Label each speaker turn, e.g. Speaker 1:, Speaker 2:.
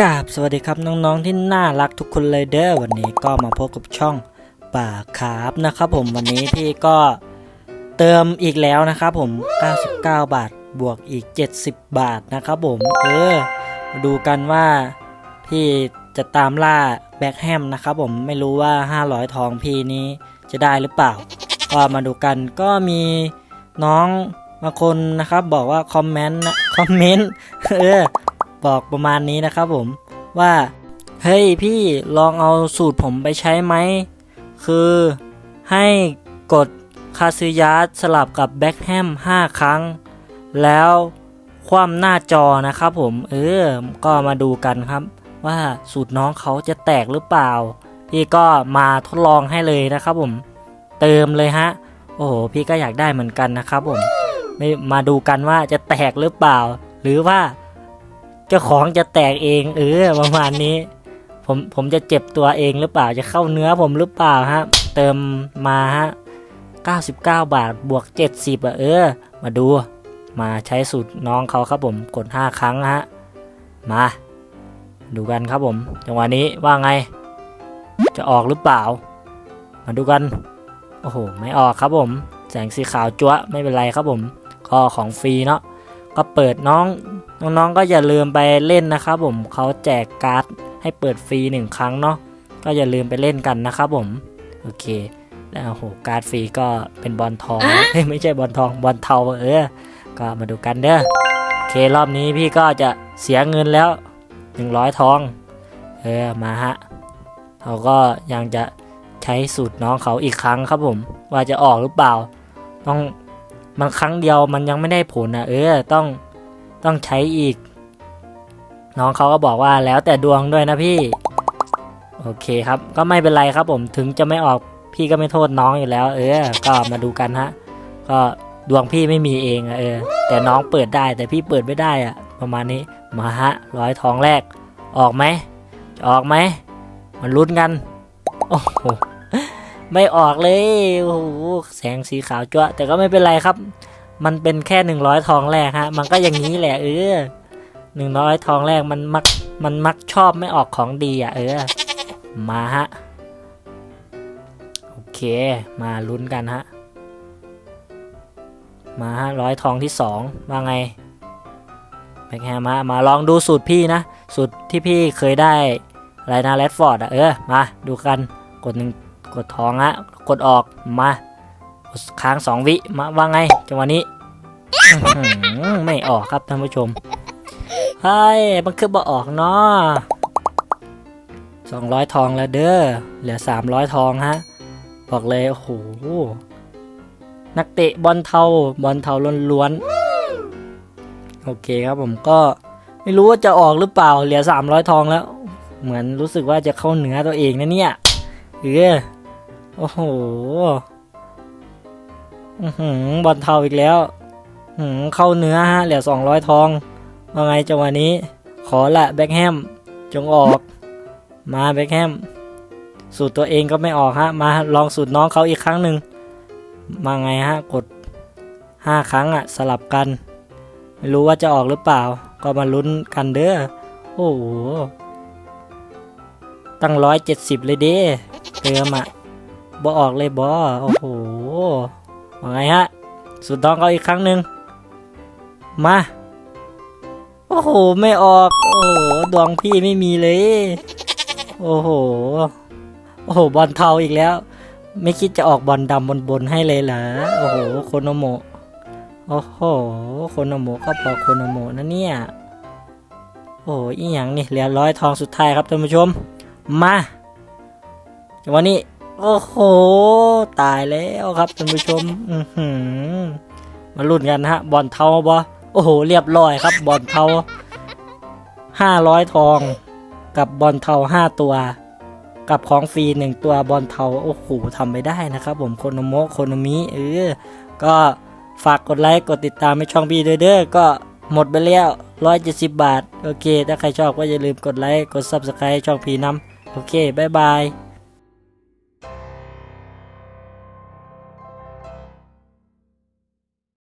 Speaker 1: กราบสวัสดีครับน้องๆที่น่ารักทุกคนเลยเด้อวันนี้ก็มาพบกับช่องป่าคาบนะครับผมวันนี้พี่ก็เติมอีกแล้วนะครับผม 99 บาทบวกอีก 70 บาทนะครับผมเออมาดูกันว่าพี่จะตามล่าแบ็คแฮมนะครับผมไม่รู้ว่า 500 ทองพี่นี้จะได้หรือเปล่า ก็มาดูกันก็มีน้องบางคนนะครับบอกว่าคอมเมนต์นะคอมเมนต์เออ บอกประมาณนี้นะครับผมว่าเฮ้ยพี่ลองเอาสูตรผมไปใช้ไหม คือให้กดคาซิยัสสลับกับแบ็คแฮม5 ครั้ง แล้วคว่ำหน้าจอนะครับผม เออ ก็มาดูกันครับ ว่าสูตรน้องเขาจะแตกหรือเปล่า พี่ก็มาทดลองให้เลยนะครับผม เติมเลยฮะ โอ้โห พี่ก็อยากได้เหมือนกันนะครับผม มาดูกันว่าจะแตกหรือเปล่า หรือว่า จ้าของจะแตกเองเออประมาณนี้ ผมผมจะเจ็บตัวเองหรือเปล่าจะเข้าเนื้อผมหรือเปล่าฮะ เติมมาฮะ99 บาทบวก 70อะเออ มาดู มาใช้สูตรน้องเขาครับผมกด 5 ครั้งฮะ มา ดูกันครับผมจังหวะนี้ว่าไง จะออกหรือเปล่า มาดูกัน โอ้โห ไม่ออกครับผม แสงสีขาวจั๊วไม่เป็นไรครับผมก็ของฟรีเนาะ ก็เปิดน้องน้องๆก็อย่าลืมไปเล่นนะครับผมเขาแจกการ์ดให้เปิดฟรีหนึ่งครั้งเนาะก็อย่าลืมไปเล่นกันนะครับผมโอเคแล้วโอ้โหการ์ดฟรีก็เป็นบอลทองเฮ้ยไม่ใช่บอลทองบอลเทาเออก็มาดูกันเด้อโอเครอบนี้พี่ก็จะเสียเงินแล้ว 100 ทอง เออมาฮะเขาก็ยังจะใช้สูตรน้องเขาอีกครั้งครับผม ว่าจะออกหรือเปล่า ต้อง มันครั้งเดียวมันยังไม่ได้ผลนะเออต้องต้องใช้อีก น้องเขาก็บอกว่าแล้วแต่ดวงด้วยนะพี่ โอเคครับ ก็ไม่เป็นไรครับผมถึงจะไม่ออกพี่ก็ไม่โทษน้องอยู่แล้ว เออ ก็มาดูกันฮะ ก็ดวงพี่ไม่มีเองอะเออ แต่น้องเปิดได้แต่พี่เปิดไม่ได้อะประมาณนี้มาฮะร้อยทองแรก ออกไหมออกไหมมันลุ้นกัน โอ้โห ไม่ออกเลยโอ้โหแสงสีขาวจ้วแต่ก็ไม่เป็นไรครับ มันเป็นแค่หนึ่งร้อยทองแรกฮะ มันก็อย่างนี้แหละเออหนึ่งร้อยทองแรกมันมักมันมักชอบไม่ออกของดีอะ เออ มาฮะ โอเค มาลุ้นกันฮะ มาฮะร้อยทองที่สองว่าไงแบ็คแฮมมามาลองดูสูตรพี่นะ สูตรที่พี่เคยได้ไรนะแรดฟอร์ดอะ เออ มาดูกันกดหนึ่ง กดทองฮะ กดออกมาค้างสองวิมาว่าไงจังหวะนี้ไม่ออกครับท่านผู้ชมเฮ้ยมันคือบ่ออกเนาะสองร้อยทองแล้วเด้อเหลือสามร้อยทองฮะ บอกเลยโอ้โหนักเตะบอลเทาบอลเทาล้วนๆโอเคครับผมก็ไม่รู้ว่าจะออกหรือเปล่าเหลือสามร้อยทองแล้ว เหมือนรู้สึกว่าจะเข้าเหนือตัวเองนะเนี่ยเออ โอ้โหหืบอลเทาอีกแล้วหืมเข้าเนื้อฮะ เหลือสองร้อยทองว่าไงจังหวะนี้ ขอละแบ็คแฮม จงออก มาแบ็คแฮม สูตรตัวเองก็ไม่ออกฮะ มาลองสูตรน้องเขาอีกครั้งหนึ่ง มาไงฮะ กดห้าครั้งอะสลับกัน ไม่รู้ว่าจะออกหรือเปล่า ก็มาลุ้นกันเด้อ โอ้โห ตั้งร้อยเจ็ดสิบเลยเด้เติมอะ บ่ออกเลยบอโอ้โหว่าไงฮะ สุดท้องเขาอีกครั้งหนึ่งมา โอ้โห ไม่ออก โอ้โห ดวงพี่ไม่มีเลย โอ้โห โอ้โห บอลเทาอีกแล้ว ไม่คิดจะออกบอลดำบนบนให้เลยเหรอ โอ้โห โคโนโมะ โอ้โห โคโนโมะก็พอโคโนโมะนะเนี่ย โอ้โหอีหยังนี่เหลือร้อยทองสุดท้ายครับท่านผู้ชม มาจังหวะนี้ โอ้โห ตายแล้วครับท่านผู้ชม อือหือมาลุ้นกันฮะ บอลเทาบอโอ้โห เรียบร้อยครับ บอลเทาห้าร้อยทอง กับบอลเทาห้าตัว กับของฟรีหนึ่งตัวบอลเทา โอ้โหทำไปได้นะครับผม โคโนโมโคโนมิเออ ก็ฝากกดไลค์ กดติดตามให้ช่องพี่ด้วยเด้อ ก็หมดไปแล้วร้อยเจ็ดสิบบาท โอเค ถ้าใครชอบก็อย่าลืมกดไลค์ กดซับสไครต์ช่องพีน้ำโอเค บ๊ายบาย